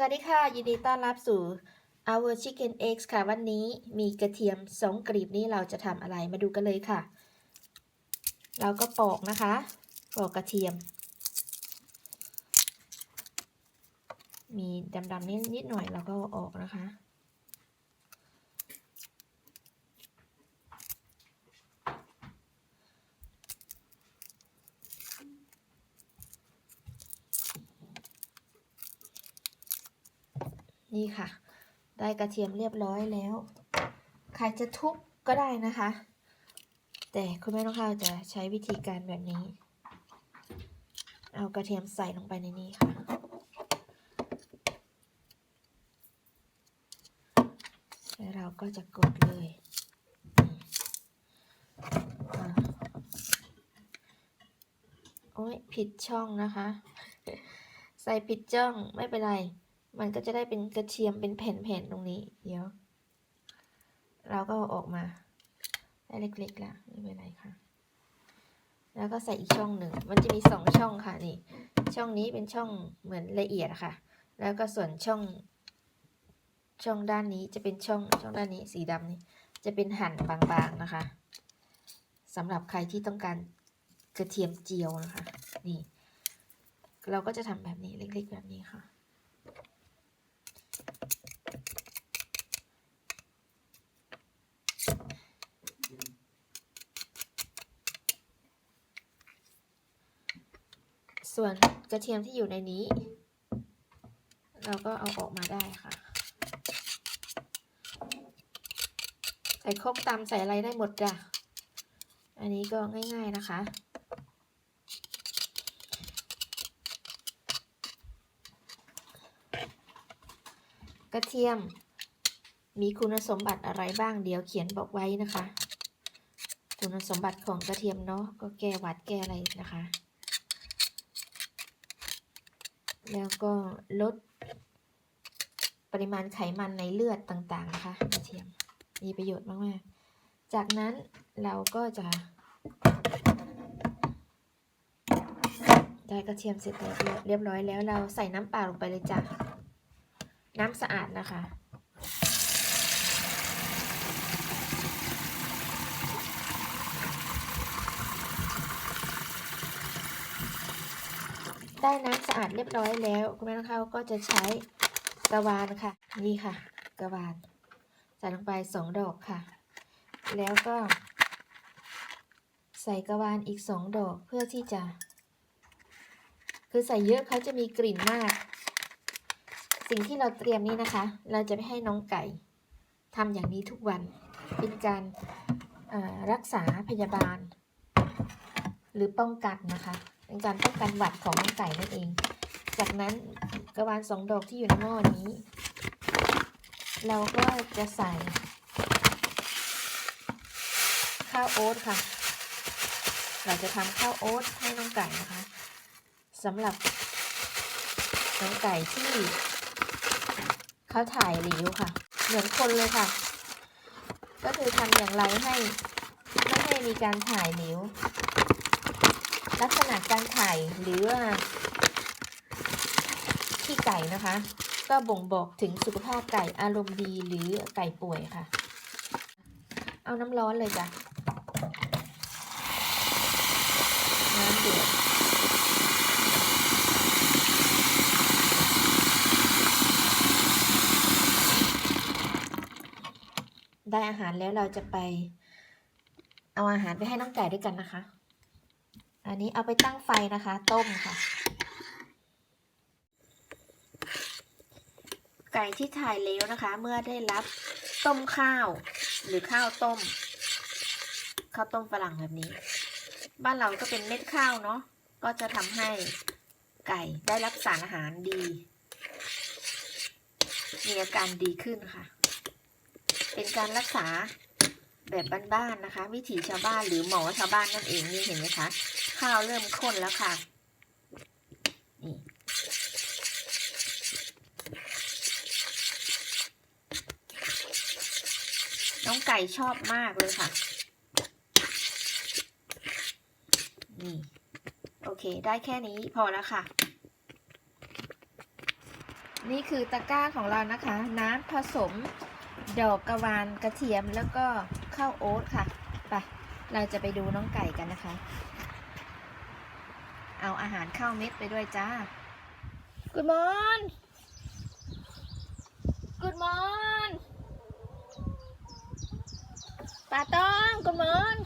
สวัสดีค่ะ ยินดีต้อนรับสู่ Our Chicken Eggs ค่ะ วันนี้มีกระเทียมสองกลีบนี้เราจะทำอะไรมาดูกันเลยค่ะ เราก็ปอกนะคะ ปอกกระเทียม มีดำๆนิดนิดหน่อยเราก็ออกนะคะ นี่ค่ะ ได้กระเทียมเรียบร้อยแล้ว ใครจะทุบก็ได้นะคะ แต่คุณแม่น้องข้าวจะใช้วิธีการแบบนี้ เอากระเทียมใส่ลงไปในนี้ค่ะ แล้วเราก็จะกดเลยโอ้ยผิดช่องนะคะ ใส่ผิดช่องไม่เป็นไร มันก็จะได้เป็นกระเทียมเป็นแผ่นๆตรงนี้ เดี๋ยว เราก็ออกมาได้เล็กๆแล้วไม่เป็นไรค่ะ แล้วก็ใส่อีกช่องหนึ่ง มันจะมีสองช่องค่ะนี่ ช่องนี้เป็นช่องเหมือนละเอียดค่ะ แล้วก็ส่วนช่อง ช่องด้านนี้จะเป็นช่องช่องด้านนี้สีดำนี่จะเป็นหั่นบางๆนะคะสำหรับใครที่ต้องการกระเทียมเจียวนะคะ นี่ เราก็จะทำแบบนี้เล็กๆแบบนี้ค่ะ ส่วนกระเทียมที่อยู่ในนี้ เราก็เอาออกมาได้ค่ะ ใส่ครกตำใส่อะไรได้หมดจ้ะ อันนี้ก็ง่าย ๆนะคะ กระเทียมมีคุณสมบัติอะไรบ้างเดี๋ยวเขียนบอกไว้นะคะ คุณสมบัติของกระเทียมเนาะก็แก้หวัดแก้อะไรนะคะ แล้วก็ลดปริมาณไขมันในเลือดต่างๆนะคะกระเทียมมีประโยชน์มากๆ จากนั้นเราก็จะได้กระเทียมเสร็จเรียบร้อยแล้วเราใส่น้ำเปล่าลงไปเลยจ้ะน้ำสะอาดนะคะ ได้น้ำสะอาดเรียบร้อยแล้ว คุณแม่น้องข้าวก็จะใช้กระวานค่ะ นี่ค่ะ กระวานใส่ลงไปสองดอกค่ะ แล้วก็ ใส่กระวานอีกสองดอกเพื่อที่จะ คือใส่เยอะเขาจะมีกลิ่นมาก สิ่งที่เราเตรียมนี้นะคะ เราจะไม่ให้น้องไก่ทำอย่างนี้ทุกวันเป็นการรักษาพยาบาล หรือป้องกันนะคะ เป็นการป้องกันหวัดของน้องไก่นั่นเอง จากนั้นกระวานสองดอกที่อยู่ในหม้อนี้ เราก็จะใส่ ข้าวโอ๊ตค่ะ เราจะทำข้าวโอ๊ตให้น้องไก่นะคะสำหรับน้องไก่ที่เขาถ่ายหลิวค่ะ เหมือนคนเลยค่ะ ก็คือทำอย่างไรให้ไม่ให้มีการถ่ายหลิว ลักษณะการถ่ายหรือว่าขี้ไก่นะคะ ก็บ่งบอกถึงสุขภาพไก่อารมณ์ดีหรือไก่ป่วยค่ะ เอาน้ำร้อนเลยจ้ะน้ำเดือดได้อาหารแล้วเราจะไป เอาอาหารไปให้น้องไก่ด้วยกันนะคะ อันนี้เอาไปตั้งไฟนะคะ ต้มค่ะ ไก่ที่ถ่ายเหลวนะคะ เมื่อได้รับต้มข้าว หรือข้าวต้ม ข้าวต้มฝรั่งแบบนี้ บ้านเราก็เป็นเม็ดข้าวเนาะก็จะทำให้ไก่ได้รับสารอาหารดี มีอาการดีขึ้นค่ะ เป็นการรักษาแบบบ้านๆนะคะ วิถีชาวบ้านหรือหมอชาวบ้านนั่นเองนี่เห็นไหมคะ ข้าวเริ่มข้นแล้วค่ะนี่น้องไก่ชอบมากเลยค่ะ นี่ โอเค ได้แค่นี้พอแล้วค่ะ นี่คือตะกร้าของเรานะคะ น้ำผสมดอกกระวานกระเทียมแล้วก็ข้าวโอ๊ตค่ะ ไป เราจะไปดูน้องไก่กันนะคะ เอาอาหารข้าวเม็ดไปด้วยจ้า Good morning Good morning ป้าต้อง Good morning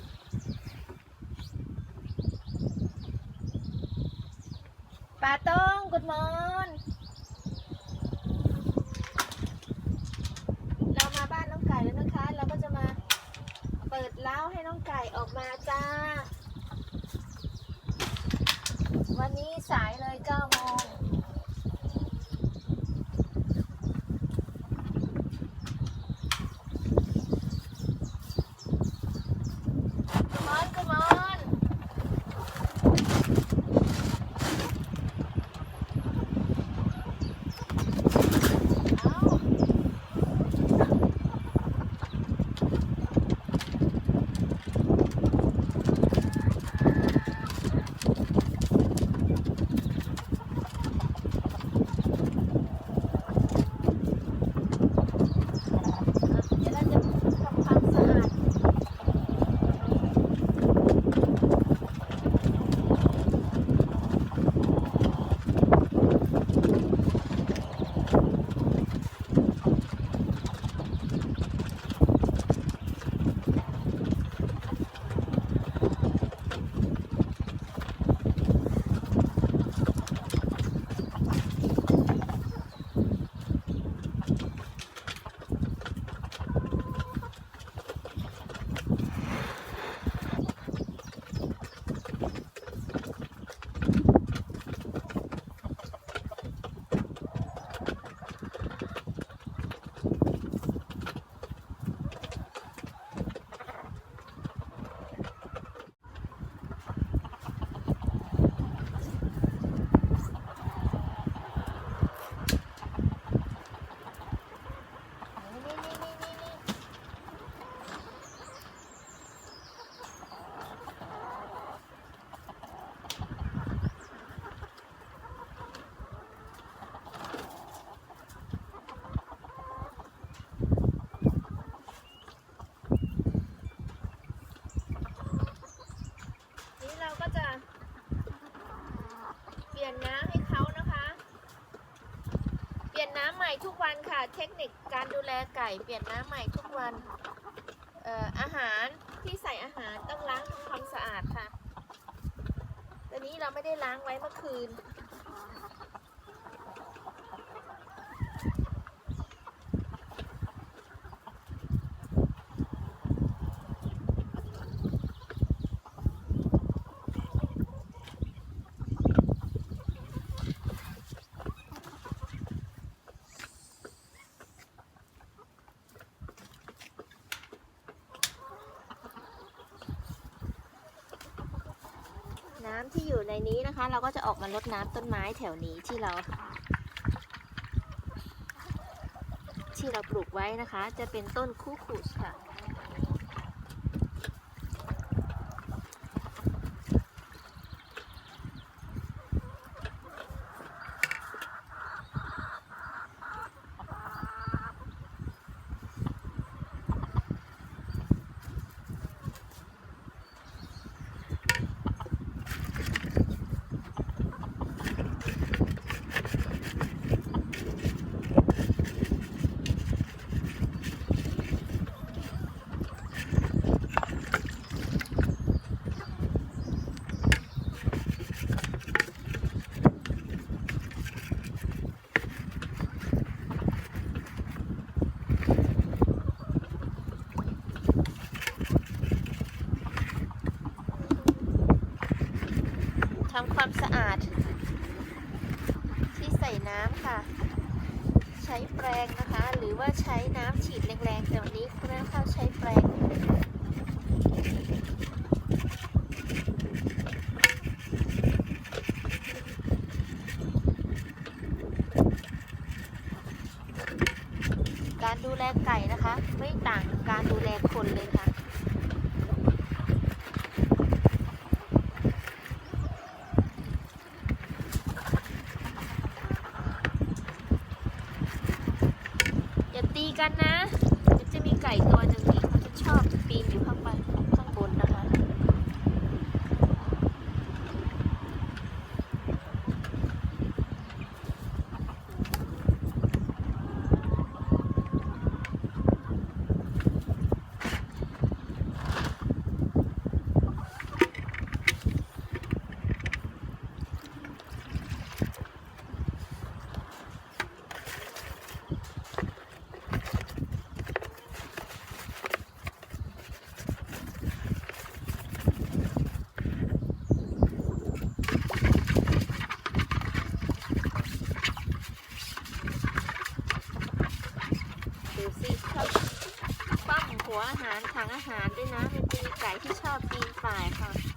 ป้าต้อง Good morning เรามาบ้านน้องไก่แล้วนะคะ เราก็จะมาเปิดเล้าให้น้องไก่ออกมาจ้า วันนี้ สายเลย9โม เราก็จะเปลี่ยนน้ำให้เขานะคะ เปลี่ยนน้ำใหม่ทุกวันค่ะ เทคนิคการดูแลไก่ เปลี่ยนน้ำใหม่ทุกวันเอ่ออาหารที่ใส่อาหารต้องล้างทำความสะอาดค่ะตอนนี้เราไม่ได้ล้างไว้เมื่อคืน น้ำ ที่อยู่ในนี้นะคะ เราก็จะออกมาลดน้ำต้นไม้แถวนี้ที่เรา ที่เราปลูกไว้นะคะ จะเป็นต้นคูคุสค่ะ ทำความสะอาด ที่ใส่น้ำค่ะ ใช้แปรงนะคะ หรือว่าใช้น้ำฉีดแรงๆแต่วันนี้คุณแม่ข้าใช้แปรง กันนะ จะมีไก่ตัวหนึ่งารถังอาหารด้วยนะเป็นปีไก่ที่ชอบปีนฝ่ายค่ะ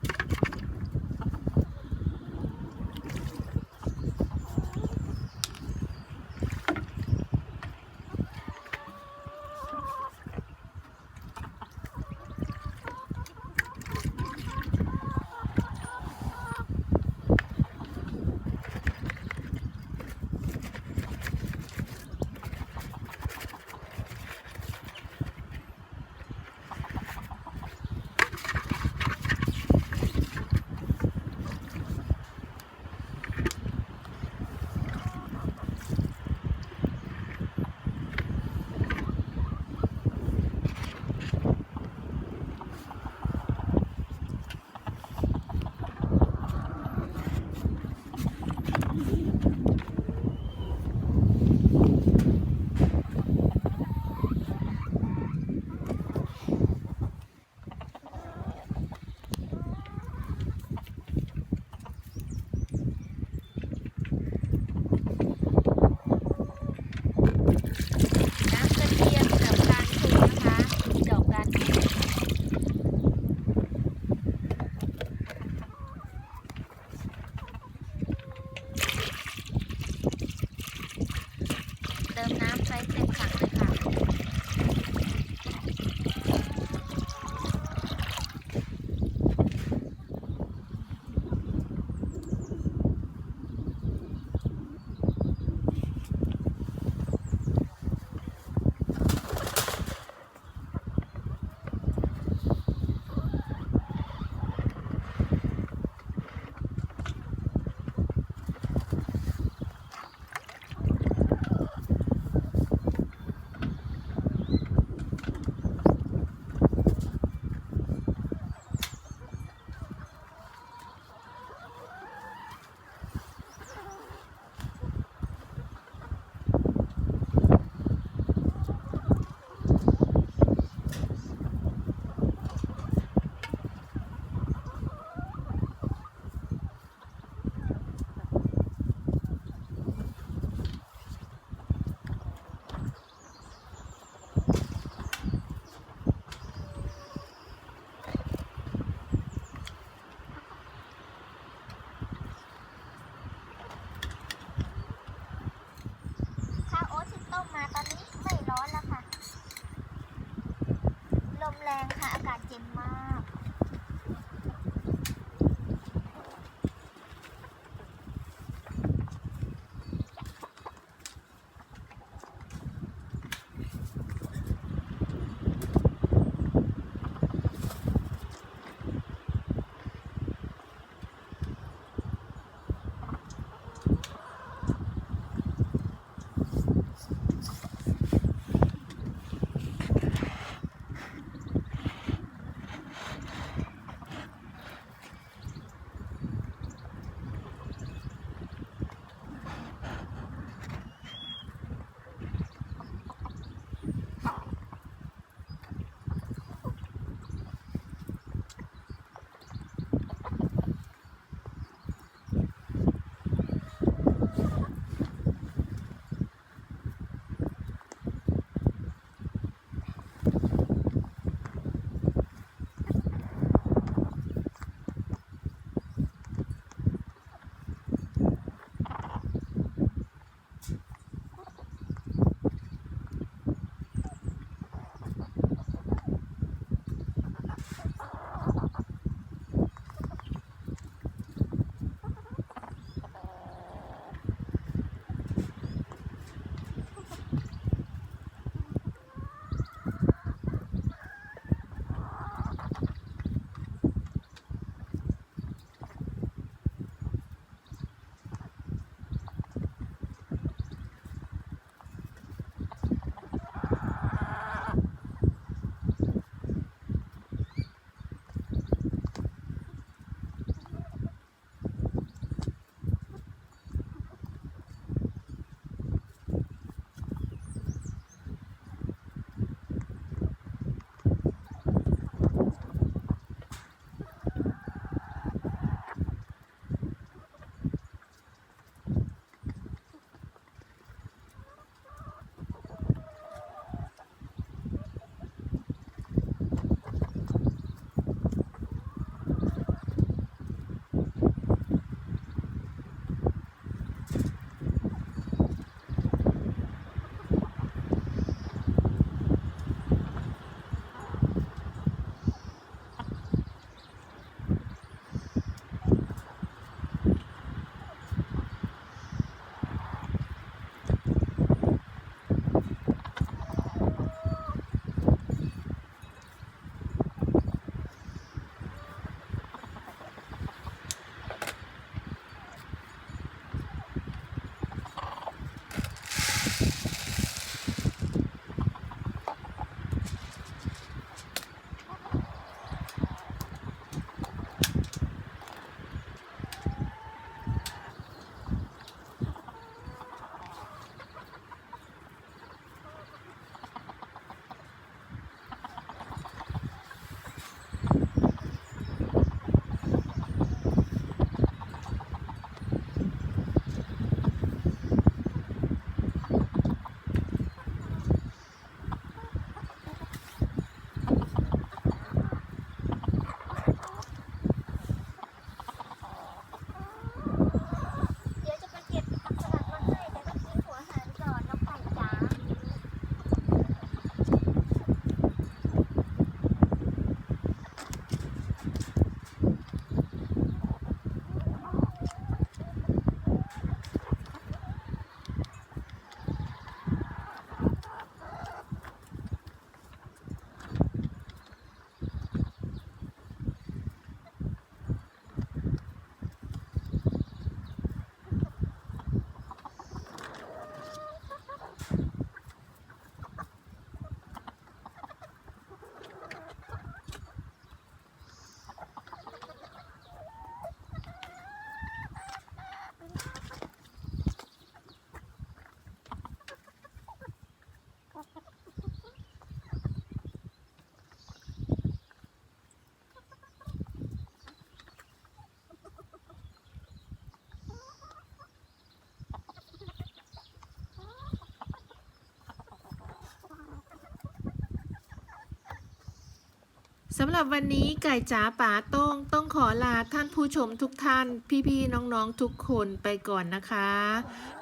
สำหรับวันนี้ไก่จ๋าป๋าต้งต้องขอลาท่านผู้ชมทุกท่าน พี่ๆน้องๆทุกคนไปก่อนนะคะ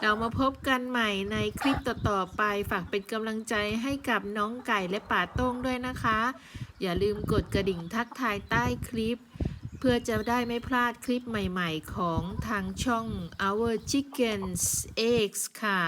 เรามาพบกันใหม่ในคลิปต่อๆไปฝากเป็นกำลังใจให้กับน้องไก่และป๋าต้งด้วยนะคะ อย่าลืมกดกระดิ่งทักทายใต้คลิป เพื่อจะได้ไม่พลาดคลิปใหม่ๆของทางช่อง Our Chickens Eggs ค่ะ